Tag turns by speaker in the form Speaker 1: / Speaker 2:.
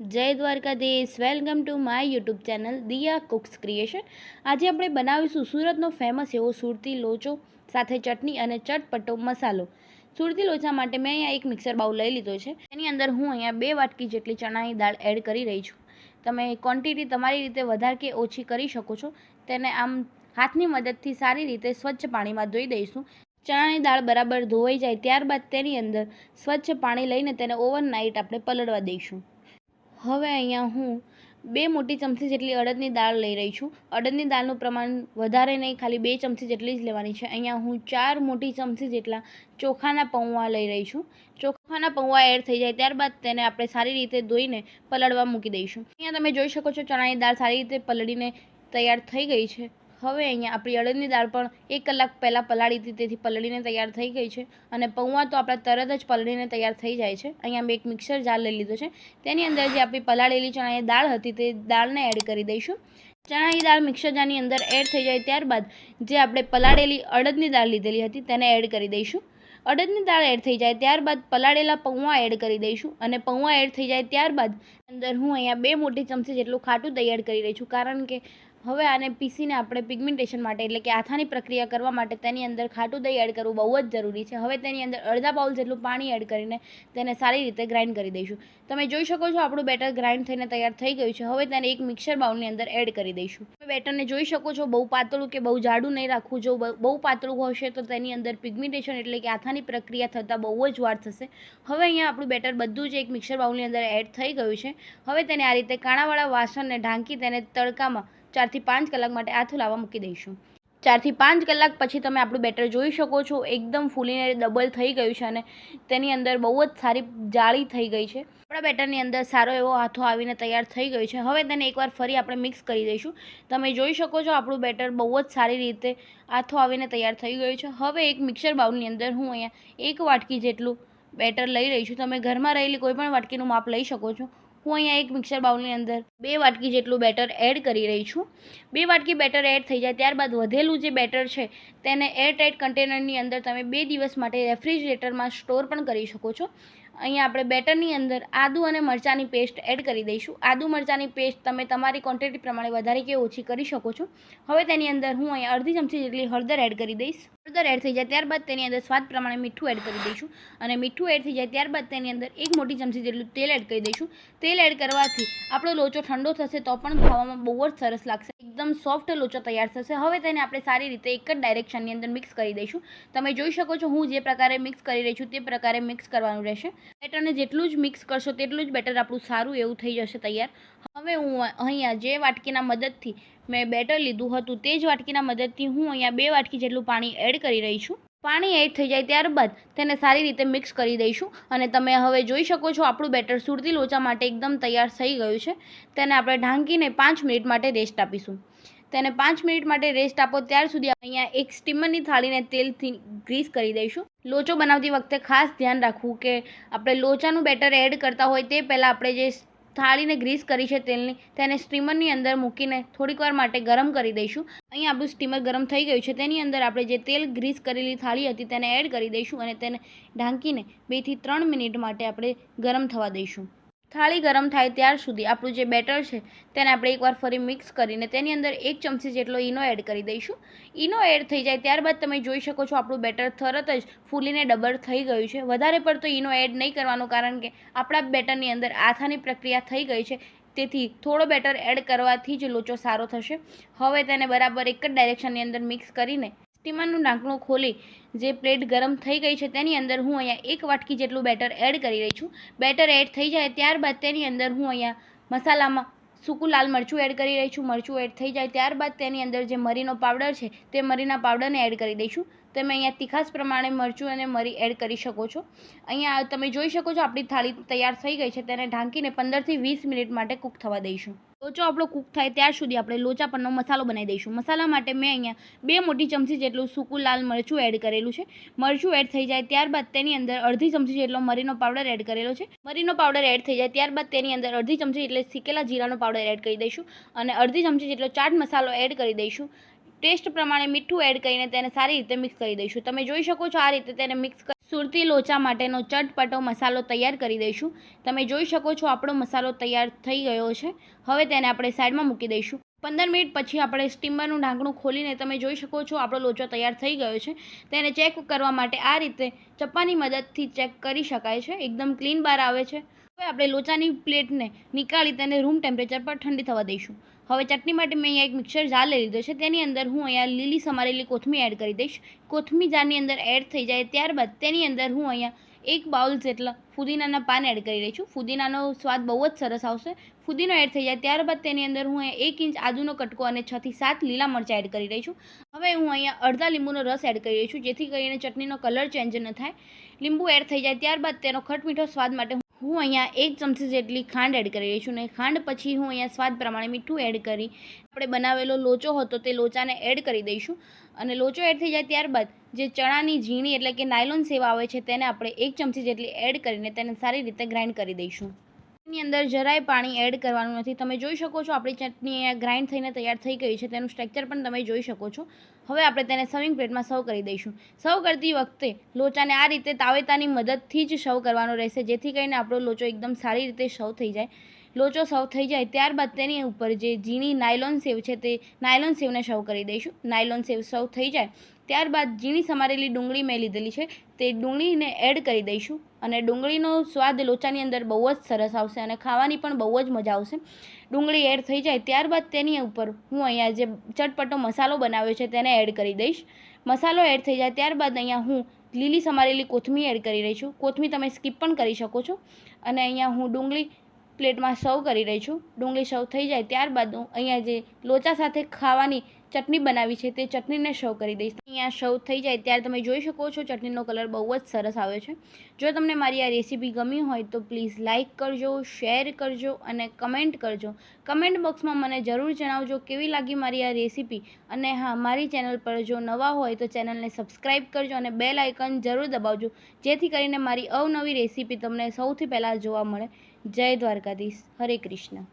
Speaker 1: જય Dwarkadhish. Welcome to my YouTube channel Diya cooks creation આજે આપણે બનાવીશું સુરતનો ફેમસ એવો સુરતી લોચો, સાથે ચટણી અને ચટપટો મસાલો. સુરતી લોચા માટે મેં અહીંયા એક મિક્સર બાઉલ લઈ લીધો છે. એની અંદર હું અહીંયા બે વાટકી જેટલી ચણાની દાળ એડ કરી રહી છું. તમે ક્વોન્ટિટી તમારી રીતે વધારે કે ઓછી કરી શકો છો. તેને આમ હાથની મદદથી સારી રીતે સ્વચ્છ પાણીમાં ધોઈ દઈશું. ચણાની દાળ બરાબર ધોવાઈ જાય ત્યારબાદ તેની અંદર સ્વચ્છ પાણી લઈને તેને ઓવરનાઇટ આપણે પલળવા દઈશું. હવે અહીંયા હું બે મોટી ચમચી જેટલી અડદની દાળ લઈ રહી છું. અડદની દાળનું પ્રમાણ વધારે નહીં, ખાલી બે ચમચી જેટલી જ લેવાની છે. અહીંયા હું ચાર મોટી ચમચી જેટલા ચોખાના પૌવા લઈ રહી છું. ચોખાના પૌવા એડ થઈ જાય ત્યારબાદ તેને આપણે સારી રીતે ધોઈને પલળવા મૂકી દઈશું. અહીંયા તમે જોઈ શકો છો ચણાની દાળ સારી રીતે પલળીને તૈયાર થઈ ગઈ છે. હવે અહીંયા આપણી અડદની દાળ પણ એક કલાક પહેલાં પલાળી હતી, તેથી પલળીને તૈયાર થઈ ગઈ છે. અને પૌવા તો આપણા તરત જ પલળીને તૈયાર થઈ જાય છે. અહીંયા મેં એક મિક્સર જાર લઈ લીધો છે. તેની અંદર જે આપણી પલાળેલી ચણાની દાળ હતી, તે દાળને એડ કરી દઈશું. ચણાની દાળ મિક્સર જારની અંદર એડ થઈ જાય ત્યારબાદ જે આપણે પલાળેલી અડદની દાળ લીધેલી હતી, તેને એડ કરી દઈશું. અડદની દાળ એડ થઈ જાય ત્યારબાદ પલાળેલા પૌવા એડ કરી દઈશું. અને પૌવા એડ થઈ જાય ત્યારબાદ અંદર હું અહીંયા બે મોટી ચમચી જેટલું ખાટું તૈયાર કરી રહી છું. કારણ કે હવે આને પીસીને આપણે પિગમેન્ટેશન માટે, એટલે કે આથાની પ્રક્રિયા કરવા માટે તેની અંદર ખાટું દહીં એડ કરવું બહુ જ જરૂરી છે. હવે તેની અંદર અડધા બાઉલ જેટલું પાણી એડ કરીને તેને સારી રીતે ગ્રાઇન્ડ કરી દઈશું. તમે જોઈ શકો છો આપણું બેટર ગ્રાઇન્ડ થઈને તૈયાર થઈ ગયું છે. હવે તેને એક મિક્સર બાઉલની અંદર એડ કરી દઈશું. તમે બેટરને જોઈ શકો છો, બહુ પાતળું કે બહુ જાડું નહીં રાખવું. જો બહુ પાતળું હશે તો તેની અંદર પિગમેન્ટેશન એટલે કે આથાની પ્રક્રિયા થતાં બહુ જ વાર થશે. હવે અહીંયા આપણું બેટર બધું જ એક મિક્સર બાઉલની અંદર એડ થઈ ગયું છે. હવે તેને આ રીતે કાણાવાળા વાસણને ઢાંકી તેને તડકામાં ચારથી પાંચ કલાક માટે આથું લાવવા મૂકી દઈશું. ચારથી પાંચ કલાક પછી તમે આપણું બેટર જોઈ શકો છો. એકદમ ફૂલીને ડબલ થઈ ગયું છે અને તેની અંદર બહુ જ સારી જાળી થઈ ગઈ છે. આપણા બેટરની અંદર સારો એવો હાથો આવીને તૈયાર થઈ ગયો છે. હવે તેને એકવાર ફરી આપણે મિક્સ કરી દઈશું. તમે જોઈ શકો છો આપણું બેટર બહુ જ સારી રીતે હાથો આવીને તૈયાર થઈ ગયું છે. હવે એક મિક્સર બાઉલની અંદર હું અહીંયા એક વાટકી જેટલું બેટર લઈ રહી છું. તમે ઘરમાં રહેલી કોઈ પણ વાટકીનું માપ લઈ શકો છો. હું અહીંયા એક મિક્સર બાઉલની અંદર બે વાટકી જેટલું બેટર એડ કરી રહી છું. બે વાટકી બેટર એડ થઈ જાય ત્યારબાદ વધેલું જે બેટર છે તેને એરટાઇટ કન્ટેનરની અંદર તમે બે દિવસ માટે રેફ્રિજરેટરમાં સ્ટોર પણ કરી શકો છો. અહીંયા આપણે બેટરની અંદર આદુ અને મરચાંની પેસ્ટ એડ કરી દઈશું. આદુ મરચાંની પેસ્ટ તમે તમારી ક્વોન્ટિટી પ્રમાણે વધારે કે ઓછી કરી શકો છો. હવે તેની અંદર હું અહીંયા અડધી ચમચી જેટલી હળદર એડ કરી દઈશ. હળદર એડ થઈ જાય ત્યારબાદ તેની અંદર સ્વાદ પ્રમાણે મીઠું એડ કરી દઈશું. અને મીઠું એડ થઈ જાય ત્યારબાદ તેની અંદર એક મોટી ચમચી જેટલું તેલ એડ કરી દઈશું. તેલ એડ કરવાથી આપણો લોચો ઠંડો થશે તો પણ ખાવામાં બહુ જ સરસ લાગશે. એકદમ સોફ્ટ લોચો તૈયાર થશે. હવે તેને આપણે સારી રીતે એક જ ડાયરેક્શનની અંદર મિક્સ કરી દઈશું. તમે જોઈ શકો છો હું જે પ્રકારે મિક્સ કરી રહી છું તે પ્રકારે મિક્સ કરવાનું રહેશે. બેટરને જેટલું જ મિક્સ કરશો તેટલું જ બેટર આપણું સારું એવું થઈ જશે તૈયાર. હવે હું અહીંયા જે વાટકીના મદદથી મેં બેટર લીધું હતું તે જ વાટકીના મદદથી હું અહીંયા બે વાટકી જેટલું પાણી એડ કરી રહી છું. પાણી એડ થઈ જાય ત્યારબાદ તેને સારી રીતે મિક્સ કરી દઈશું અને તમે હવે જોઈ શકો છો આપણું બેટર સુરતી લોચા માટે એકદમ તૈયાર થઈ ગયું છે. તેને આપણે ઢાંકીને પાંચ મિનિટ માટે રેસ્ટ આપીશું. તેને પાંચ મિનિટ માટે રેસ્ટ આપો. ત્યાર સુધી અહીંયા એક સ્ટીમરની થાળીને તેલથી ગ્રીસ કરી દઈશું. લોચો બનાવતી વખતે ખાસ ધ્યાન રાખવું કે આપણે લોચાનું બેટર એડ કરતા હોય તે પહેલાં આપણે જે થાળીને ગ્રીસ કરી છે તેલની, તેને સ્ટીમરની અંદર મૂકીને થોડીક વાર માટે ગરમ કરી દઈશું. અહીં આપણું સ્ટીમર ગરમ થઈ ગયું છે. તેની અંદર આપણે જે તેલ ગ્રીસ કરેલી થાળી હતી તેને એડ કરી દઈશું અને તેને ઢાંકીને બેથી ત્રણ મિનિટ માટે આપણે ગરમ થવા દઈશું. થાળી ગરમ થાય ત્યાર સુધી આપણું જે બેટર છે તેને આપણે એકવાર ફરી મિક્સ કરીને તેની અંદર એક ચમચી જેટલો ઈનો એડ કરી દઈશું. ઈનો એડ થઈ જાય ત્યારબાદ તમે જોઈ શકો છો આપણું બેટર તરત જ ફૂલીને ડબલ થઈ ગયું છે. વધારે પડતો ઈનો એડ નહીં કરવાનું કારણ કે આપણા બેટરની અંદર આથાની પ્રક્રિયા થઈ ગઈ છે. તેથી થોડો બેટર એડ કરવાથી જ લોચો સારો થશે. હવે તેને બરાબર એક જ ડાયરેક્શનની અંદર મિક્સ કરીને સ્ટીમરનું ઢાંકણું ખોલી જે પ્લેટ ગરમ થઈ ગઈ છે તેની અંદર હું અહીંયા એક વાટકી જેટલું બેટર એડ કરી રહી છું. બેટર એડ થઈ જાય ત્યારબાદ તેની અંદર હું અહીંયા મસાલામાં સૂકું લાલ મરચું એડ કરી રહી છું. મરચું એડ થઈ જાય ત્યારબાદ તેની અંદર જે મરીનો પાવડર છે તે મરીના પાવડરને એડ કરી દઈશું. તમે અહીંયા તીખાસ પ્રમાણે મરચું અને મરી એડ કરી શકો છો. અહીંયા તમે જોઈ શકો છો આપણી થાળી તૈયાર થઈ ગઈ છે. તેને ઢાંકીને પંદરથી વીસ મિનિટ માટે કૂક થવા દઈશું. લોચો આપણો કૂક થાય ત્યાર સુધી આપણે લોચા પરનો મસાલો બનાવી દઈશું. મસાલા માટે મેં અહીંયા બે મોટી ચમચી જેટલું સૂકું લાલ મરચું એડ કરેલું છે. મરચું એડ થઈ જાય ત્યારબાદ તેની અંદર અડધી ચમચી જેટલો મરીનો પાવડર એડ કરેલો છે. મરીનો પાવડર એડ થઈ જાય ત્યારબાદ તેની અંદર અડધી ચમચી એટલે શીકેલા જીરાનો પાવડર એડ કરી દઈશું અને અડધી ચમચી જેટલો ચાટ મસાલો એડ કરી દઈશું. ટેસ્ટ પ્રમાણે મીઠું એડ કરીને તેને સારી રીતે મિક્સ કરી દઈશું. તમે જોઈ શકો છો આ રીતે તેને મિક્સ સુરતી લોચા માટેનો ચટપટો મસાલો તૈયાર કરી દઈશું. તમે જોઈ શકો છો આપણો મસાલો તૈયાર થઈ ગયો છે. હવે તેને આપણે સાઈડમાં મૂકી દઈશું. પંદર મિનિટ પછી આપણે સ્ટીમરનું ઢાંકણું ખોલીને તમે જોઈ શકો છો આપણો લોચો તૈયાર થઈ ગયો છે. તેને ચેક કરવા માટે આ રીતે ચપ્પાની મદદથી ચેક કરી શકાય છે. એકદમ ક્લીન બાર આવે છે. હવે આપણે લોચાની પ્લેટને નીકાળી તેને રૂમ ટેમ્પરેચર પર ઠંડી થવા દઈશું. હવે ચટણી માટે મેં અહીંયા એક મિક્સર જાર લઈ લીધો છે. તેની અંદર હું અહીંયા લીલી સમારેલી કોથમી એડ કરી દઈશ. કોથમી જારની અંદર એડ થઈ જાય ત્યારબાદ તેની અંદર હું અહીંયા એક બાઉલ જેટલા ફુદીનાના પાન એડ કરી રહી છું. ફુદીનાનો સ્વાદ બહુ જ સરસ આવશે. ફુદીનો એડ થઈ જાય ત્યારબાદ તેની અંદર હું એક ઇંચ આદુનો કટકો અને છથી સાત લીલા મરચાં એડ કરી રહી છું. હવે હું અહીંયા અડધા લીંબુનો રસ એડ કરી રહી છું, જેથી કરીને ચટણીનો કલર ચેન્જ ન થાય. લીંબુ એડ થઈ જાય ત્યારબાદ તેનો ખટ મીઠો સ્વાદ માટે હું અહીંયા એક ચમચી જેટલી ખાંડ એડ કરી રહી છું ને ખાંડ પછી હું અહીંયા સ્વાદ પ્રમાણે મીઠું એડ કરી, આપણે બનાવેલો લોચો હતો તે લોચાને એડ કરી દઈશું અને લોચો એડ થઈ જાય ત્યારબાદ જે ચણાની ઝીણી એટલે કે નાયલોન સેવા આવે છે તેને આપણે એક ચમચી જેટલી એડ કરીને તેને સારી રીતે ગ્રાઇન્ડ કરી દઈશું. એની અંદર જરાય પાણી એડ કરવાનું નથી. તમે જોઈ શકો છો આપણી ચટણી ગ્રાઇન્ડ થઈને તૈયાર થઈ ગઈ છે, તેનું સ્ટ્રક્ચર પણ તમે જોઈ શકો છો. હવે આપણે તેને સર્વિંગ પ્લેટમાં સર્વ કરી દઈશું. સર્વ કરતી વખતે લોચાને આ રીતે તાવેતાની મદદથી જ સર્વ કરવાનો રહેશે, જેથી કરીને આપણો લોચો એકદમ સારી રીતે સર્વ થઈ જાય. લોચો સર્વ થઈ જાય ત્યારબાદ તેની ઉપર જે ઝીણી નાયલોન સેવ છે તે નાયલોન સેવને સર્વ કરી દઈશું. નાયલોન સેવ સર્વ થઈ જાય. ત્યારબાદ ઝીણી સમારેલી ડુંગળી મેં લીધેલી છે. તે ડુંગળીને એડ કરી દઈશું અને ડુંગળીનો સ્વાદ લોચાની અંદર બહુ જ સરસ આવશે અને ખાવાની પણ બહુ જ મજા આવશે. ડુંગળી એડ થઈ જાય ત્યારબાદ તેની ઉપર હું અહીંયા જે ચટપટો મસાલો બનાવ્યો છે તેને એડ કરી દઈશ. મસાલો એડ થઈ જાય ત્યારબાદ અહીંયા હું લીલી સમારેલી કોથમી એડ કરી રહી છું. કોથમી તમે સ્કીપ પણ કરી શકો છો. અને અહીંયા હું ડુંગળી પ્લેટમાં સર્વ કરી રહી છું. ડુંગળી સર્વ થઈ જાય ત્યારબાદ હું અહીંયા જે લોચા સાથે ખાવાની ચટણી બનાવી છે તે ચટણીને સર્વ કરી દઈશ. અહીંયા સર્વ થઈ જાય ત્યારે તમે જોઈ શકો છો ચટણીનો કલર બહુ જ સરસ આવે છે. જો તમને મારી આ રેસીપી ગમી હોય તો પ્લીઝ લાઇક કરજો શેર કરજો અને કમેન્ટ કરજો. કમેન્ટ બોક્સમાં મને જરૂર જણાવજો કેવી લાગી મારી આ રેસીપી અને હા, મારી ચેનલ પર જો નવા હોય તો ચેનલને સબસ્ક્રાઈબ કરજો અને બેલ આઇકન જરૂર દબાવજો. જેથી કરીને મારી અવનવી રેસીપી તમને સૌથી પહેલાં જોવા મળે. જય દ્વારકાધીશ. હરે કૃષ્ણ.